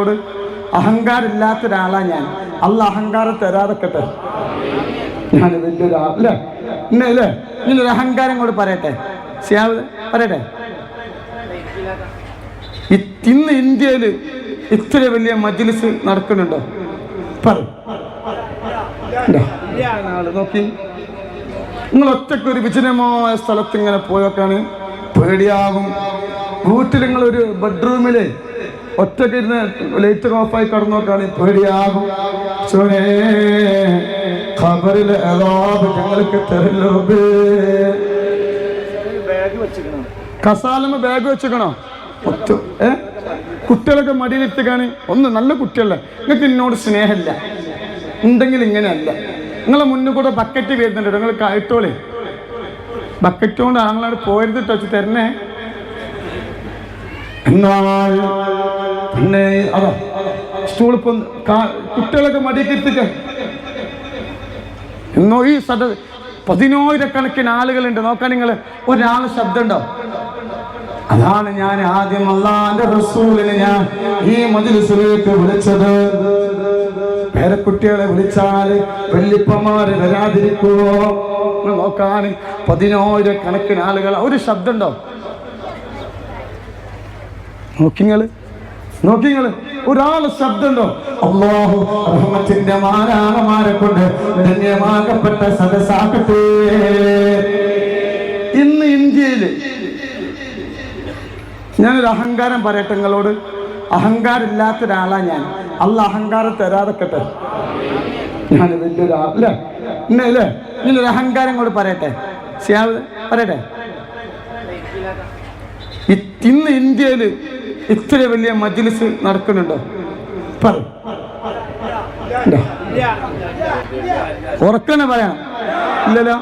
നിങ്ങളോട് അഹങ്കാരമില്ലാത്ത ഒരാളാ ഞാൻ. അല്ല അഹങ്കാരം തരാതെക്കട്ടെ ഞാൻ വലിയൊരാൾ അല്ലേ? ഇന്നെ അല്ലേ? അഹങ്കാരം കൂടെ പറയട്ടെ. പറയട്ടെ. ഇന്ന് ഇന്ത്യയിൽ ഇത്ര വലിയ മജ്ലിസ് നടക്കുന്നുണ്ടോ? പറ. നോക്കി. നിങ്ങൾ ഒറ്റയ്ക്ക് ഒരു വിജനമായ സ്ഥലത്ത് ഇങ്ങനെ പോയൊക്കെയാണ് പേടിയാകും. വീട്ടിൽ നിങ്ങളൊരു ഒരു ബെഡ്റൂമിൽ ഒറ്റയ്ക്ക് ഇരുന്ന് ലൈറ്റ് ഓഫായി കടന്നു നോക്കാണ് പേടിയാകും. ചോനേ ഖബറിലെ അതാബ് ഞങ്ങൾക്ക് തരല്ലോ കസാലമ്മ ബാഗ് വെച്ചേക്കണോ ഒത്തു ഏ? കുട്ടികളൊക്കെ മടിയിലെത്തിക്കാണ് ഒന്ന് നല്ല കുട്ടികളല്ലേ? നിങ്ങൾക്ക് എന്നോട് സ്നേഹമില്ല. ഉണ്ടെങ്കിൽ ഇങ്ങനെയല്ല. നിങ്ങളെ മുന്നിൽ കൂടെ ബക്കറ്റ് വരുന്നുണ്ട്. നിങ്ങൾ കായിട്ടോളേ ബക്കറ്റ് കൊണ്ട് ആങ്ങളോട് പോരുത് വെച്ച് തരണേ. എന്നാൽ പിന്നെ അതാ സ്റ്റൂളിപ്പം കുട്ടികളൊക്കെ മടിയിലെത്തിക്ക എന്നോ ഈ സദ പതിനായിരക്കണക്കിന് ആളുകളുണ്ട്. നോക്കാൻ നിങ്ങൾ ഒരാൾ ശബ്ദം ഉണ്ടോ അതാണ് ഞാൻ ആദ്യം അള്ളാന്റെ റസൂലിനെ ഞാൻ ഈ മജിലിസിലേക്ക് വിളിച്ചത്. പേരക്കുട്ടികളെ വിളിച്ചാൽ വല്യപ്പന്മാര് വരാതിരിക്കുവോ? നോക്കാൻ പതിനായിരക്കണക്കിന് ആളുകൾ ഒരു ശബ്ദം ഉണ്ടോ നോക്കിങ്ങൾ നോക്കിങ്ങൾ ഒരാൾ ശബ്ദമുണ്ടോ? അള്ളാഹു റഹ്മത്തിന്റെ മാരാണമാരെ കൊണ്ട് ധന്യമാകപ്പെട്ട സദസ്സാക്കട്ടെ. ഇന്ന് ഇന്ത്യയിൽ ഞാനൊരു അഹങ്കാരം പറയട്ടെ നിങ്ങളോട്. അഹങ്കാരം ഇല്ലാത്ത ഒരാളാ ഞാൻ. അല്ല അഹങ്കാരം തരാതെക്കട്ടെ ഞാൻ വലിയൊരാളല്ലേ ഇന്നെ അല്ലേ? ഇങ്ങനൊരു അഹങ്കാരം കൂടെ പറയട്ടെ. പറയട്ടെ. ഇന്ന് ഇന്ത്യയിൽ ഇത്ര വലിയ മജ്ലിസ് നടക്കുന്നുണ്ടോ? പറ. പറയാം ഉറക്കനെ പറയണം ഇല്ലല്ലോ.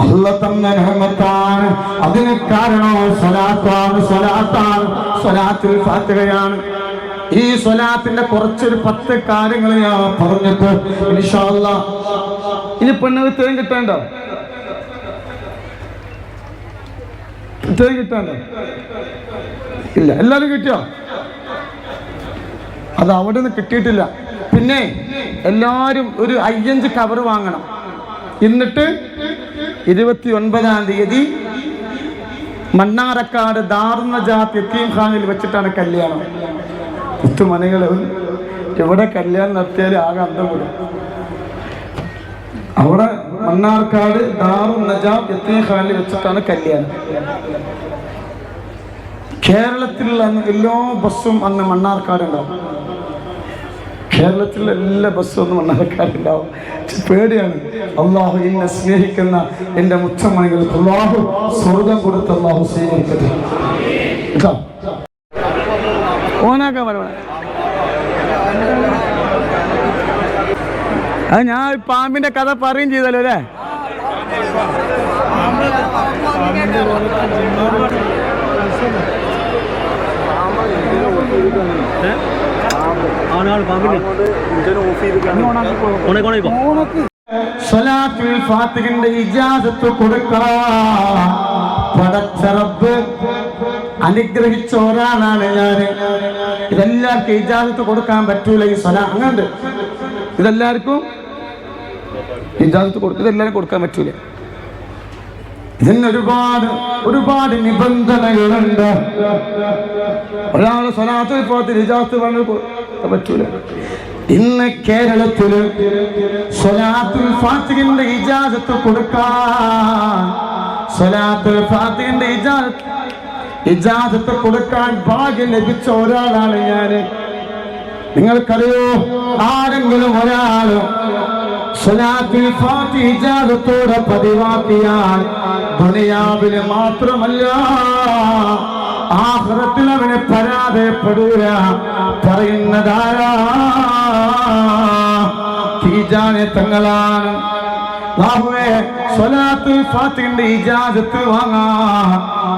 അല്ല തന്ന റഹ്മത്താണ് അതിന് കാരണം സ്വലാത്താണ്. സ്വലാത്താണ്. സ്വലാത്തിൽ ഫാത്തിഹയാണ്. ഈ സ്വലാത്തിന്റെ കുറച്ചൊരു പത്ത് കാര്യങ്ങൾ ഞാൻ പറഞ്ഞിട്ട് ഇനി പെണ്ണുങ്ങൾ തേൻ കിട്ടേണ്ടോ? തേൻ കിട്ടാണ്ട് ഇല്ല എല്ലാവരും കിട്ടിയോ? അത് അവിടെ നിന്ന് കിട്ടിയിട്ടില്ല. പിന്നെ എല്ലാവരും ഒരു അയ്യഞ്ച് കവർ വാങ്ങണം. എന്നിട്ട് ഇരുപത്തി ഒൻപതാം തീയതി മണ്ണാറക്കാട് എത്തീം ഖാനിൽ വെച്ചിട്ടാണ് കല്യാണം. കുത്തുമണികൾ എവിടെ കല്യാണം നടത്തിയാലും ആകെ അന്തം വിടും അവിടെ മണ്ണാർക്കാട് ദാറു നജാബ് യത്തീം ഖാനിൽ വെച്ചിട്ടാണ് കല്യാണം. കേരളത്തിലുള്ള എല്ലാ ബസ്സും അന്ന് മണ്ണാർക്കാട് ഉണ്ടാവും കേരളത്തിലെ എല്ലാ ബസ്സും ഒന്നും മണ്ണാർക്കാടുണ്ടാവും. പേടിയാണ്. അള്ളാഹു എന്നെ സ്നേഹിക്കുന്ന എന്റെ മുച്ചമണികൾക്ക് അള്ളാഹു സ്വർഗം കൊടുത്ത് അള്ളാഹു സ്വീകരിക്കട്ടെ. കേട്ടോ? ഓനാക്കാൻ പറയണേ അത് ഞാൻ പാമ്പിന്റെ കഥ പറയും ചെയ്തല്ലോ അല്ലേ? സ്വലാത്തുൽ ഫാത്തിഹിന്റെ ഇജാസത്ത് അനുഗ്രഹിച്ച ഒരാളാണ് ഇതെല്ലാവർക്കും ഇജാസത്ത് കൊടുക്കാൻ പറ്റൂല ഈ സ്വല അങ്ങനെ ഇതെല്ലാവർക്കും? ഇജാസത്ത് കൊടുക്കും ഇതെല്ലാവരും കൊടുക്കാൻ പറ്റൂല. ഇതിന് ഒരുപാട് ഒരുപാട് നിബന്ധനകളുണ്ട്. ഒരാളെ സ്വലാത്തുൽ ഫാത്തിഹ ഇജാസത്ത് പറഞ്ഞ പറ്റൂല. ഇന്ന് കേരളത്തിൽ സ്വലാത്തുൽ ഇജാസത്ത് കൊടുക്കാൻ സ്വലാത്തുൽ ഇജാസത്ത് ഇജാസത്ത് കൊടുക്കാൻ ഭാഗ്യം ലഭിച്ച ഒരാളാണ് ഞാൻ നിങ്ങൾക്കറിയോ? ആരെങ്കിലും ഒരാൾ സ്വലാത്തുൽ ഫാത്തിഹ ഇജാസത്തോടെ പതിവാക്കിയാൽ ദുനിയാവിൽ മാത്രമല്ല ആഹ്റത്തിൽ അവനെ പരാജയപ്പെടൂല. പറയുന്നതാരാ? തീജാനെ തങ്ങളാണ്. ഇജാജത്ത് വാങ്ങാ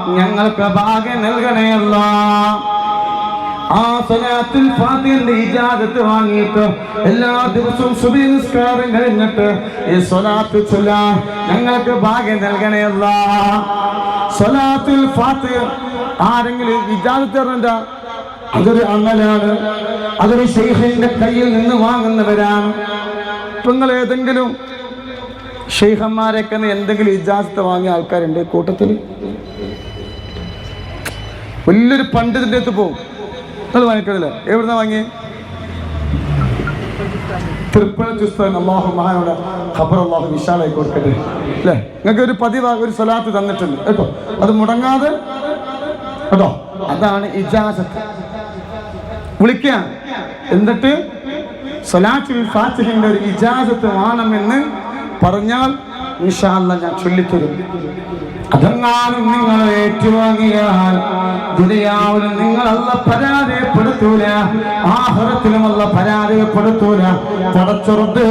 ഞങ്ങൾക്ക് ഭാഗ്യം നൽകണയല്ല ആ സലാത്തിൽ ഫാത്തിഹിന്റെ ഇജാദത്ത് വാങ്ങിയിട്ട് എല്ലാ ദിവസവും സുബഹി നിസ്കാരം കഴിഞ്ഞിട്ട് ഈ സ്വലാത്ത് ചൊല്ലാൻ ഞങ്ങൾക്ക് ഭാഗ്യം നൽകണേ അല്ല. സ്വലാത്തുൽ ഫാത്തിഹ ആരെങ്കിലും ഇജാദത്ത് തരണ്ട? അതൊരു അമലാണ്. അതൊരു ഷെയ്ഖിന്റെ കയ്യിൽ നിന്ന് വാങ്ങുന്നവരാണ്. നിങ്ങൾ ഏതെങ്കിലും ഷെയ്ഖന്മാരൊക്കെ എന്തെങ്കിലും ഇജാസത്ത് വാങ്ങിയ ആൾക്കാരുണ്ട് കൂട്ടത്തിൽ വലിയൊരു പണ്ഡിതിന്റെ അടുത്ത് പോകും നിങ്ങൾ വാങ്ങിക്കണില്ല? എവിടുന്ന വാങ്ങി തൃപ്പഴ ചുസ്താൻ അള്ളാഹു മഹാനോട് ഖബർ അള്ളാഹു വിശാലായി കൊടുക്കട്ടെ. അല്ലേ? നിങ്ങൾക്ക് ഒരു പതിവ് ഒരു സ്വലാത്ത് തന്നിട്ടുണ്ട്. കേട്ടോ? അത് മുടങ്ങാതെ കേട്ടോ? അതാണ് ഇജാസത്ത്. വിളിക്കുക. എന്നിട്ട് സ്വലാത്തുൽ ഫാത്തിഹിന്റെ ഒരു ഇജാസത്ത് വേണമെന്ന് പറഞ്ഞാൽ ഇൻഷാല്ല ഞാൻ ചൊല്ലിത്തരും. അതെങ്ങാനും നിങ്ങൾ ഏറ്റുവാങ്ങിയാൽ ദുനിയാവിലും നിങ്ങളല്ല പരാതിപ്പെടുത്തൂല പരാജയപ്പെടുത്തൂല ആഹ്റത്തിലും അല്ല പരാജയപ്പെടുത്തൂല. പടച്ചുറത്ത്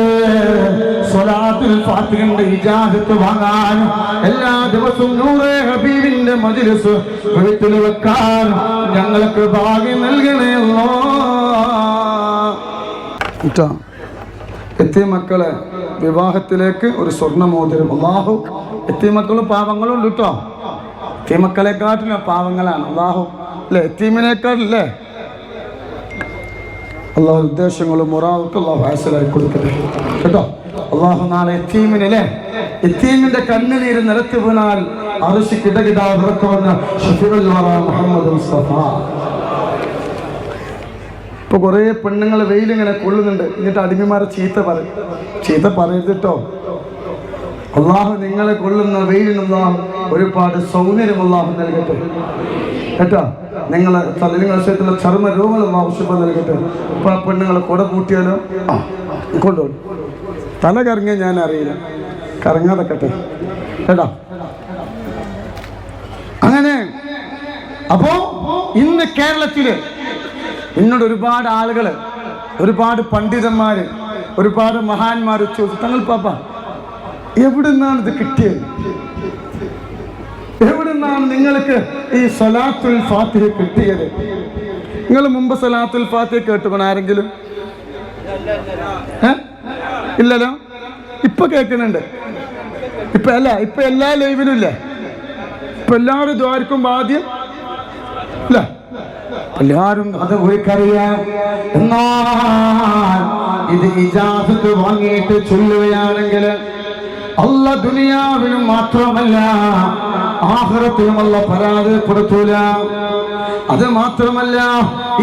സ്വലാത്തുൽ ഫാത്തിഹിന്റെ ഇജാസത്ത് വാങ്ങാനും എല്ലാ ദിവസവും നൂറേ ഹബീബിന്റെ മജ്ലിസ് വീട്ടിൽ വെക്കാനും ഞങ്ങൾക്ക് ഭാഗ്യം നൽകണേ അല്ലോ കേട്ടോ എത്തിയ മക്കളെ വിവാഹത്തിലേക്ക് ഒരു സ്വർണ മോതിരം അള്ളാഹു എത്തിമക്കളും പാവങ്ങളും ഉണ്ട് കേട്ടോ എത്തിമക്കളെക്കാട്ടിലും പാവങ്ങളാണ് അള്ളാഹു അല്ലേ? എത്തിമിനേക്കാട്ടില്ലേ അള്ളാഹു ഉദ്ദേശങ്ങളും മുറാവൊക്കെ അള്ളാഹു ഹാസലായി കൊടുക്കട്ടെ. കേട്ടോ? അള്ളാഹു നാളെ എത്തീമിനല്ലേ എത്തീമിന്റെ കണ്ണുനീര് നിലത്ത് വീണാൽ അറിശ് കിടകിടാ വിറക്കുമെന്ന് മുഹമ്മദ് മുസ്തഫ. ഇപ്പൊ കുറേ പെണ്ണുങ്ങൾ വെയിലിങ്ങനെ കൊള്ളുന്നുണ്ട്. എന്നിട്ട് അടിമമാരെ ചീത്ത പറയും. ചീത്ത പറയരുതിട്ടോ അള്ളാഹു നിങ്ങളെ കൊള്ളുന്ന വെയിലിനുള്ള ഒരുപാട് സൗന്ദര്യം അള്ളാഹു നൽകട്ടെ. കേട്ടോ? നിങ്ങളെ നിങ്ങളുടെ ശരീരത്തിലെ ചർമ്മ രോഗങ്ങൾ ആവശ്യപ്പം നൽകട്ടെ. ഇപ്പൊ ആ പെണ്ണുങ്ങളെ കുട കൂട്ടിയാലോ ആ കൊണ്ടുപോകും തല കറങ്ങിയ ഞാൻ അറിയില്ല. കറങ്ങാതെക്കട്ടെ കേട്ടോ? അങ്ങനെ. അപ്പോ ഇന്ന് കേരളത്തിൽ എന്നോട് ഒരുപാട് ആളുകൾ ഒരുപാട് പണ്ഡിതന്മാര് ഒരുപാട് മഹാന്മാർ ചോദിച്ചു തങ്ങൾ പാപ്പ എവിടെ നിന്നാണ് ഇത് കിട്ടിയത്? എവിടെ നിന്നാണ് നിങ്ങൾക്ക് ഈ സലാത്തുൽ ഫാത്തിഹ കിട്ടിയത്? നിങ്ങൾ മുമ്പ് സലാത്തുൽ ഫാത്തിഹ കേട്ടുകൊണ്ട് ആരെങ്കിലും? ഇല്ലല്ലോ? ഇപ്പൊ കേൾക്കുന്നുണ്ട്. ഇപ്പൊ അല്ല ഇപ്പൊ എല്ലാ ലൈവിലും ഇല്ലേ. ഇപ്പൊ എല്ലാവരും ദ്വാരക്കും ആദ്യം ഇല്ല. എല്ലാരും അത് പോയിക്കറിയാം എന്നാൽ ഇത് ഇജാസത്ത് വാങ്ങിയിട്ട് ചൊല്ലുകയാണെങ്കിൽ അല്ല ദുനിയാവിനും മാത്രമല്ല ആഹ്റത്തിലും അല്ല പരാജയപ്പെടുത്തൂല. അത് മാത്രമല്ല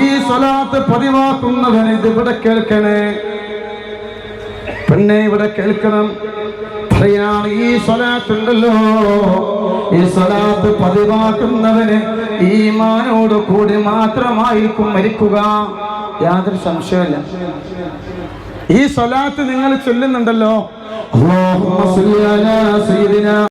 ഈ സ്വലാത്ത് പതിവാക്കുന്നവന് ഇത് ഇവിടെ കേൾക്കണേ. പെണ്ണെ ഇവിടെ കേൾക്കണം. പറയാണ് ഈ സ്വലാത്തുണ്ടല്ലോ. ഈ സ്വലാത്ത് പതിവാക്കുന്നവന് ഈമാനോട് കൂടി മാത്രമായിരിക്കും മരിക്കുക. യാതൊരു സംശയമില്ല ഈ സ്വലാത്ത് നിങ്ങൾ ചൊല്ലുന്നുണ്ടല്ലോ. സയ്യിദിനാ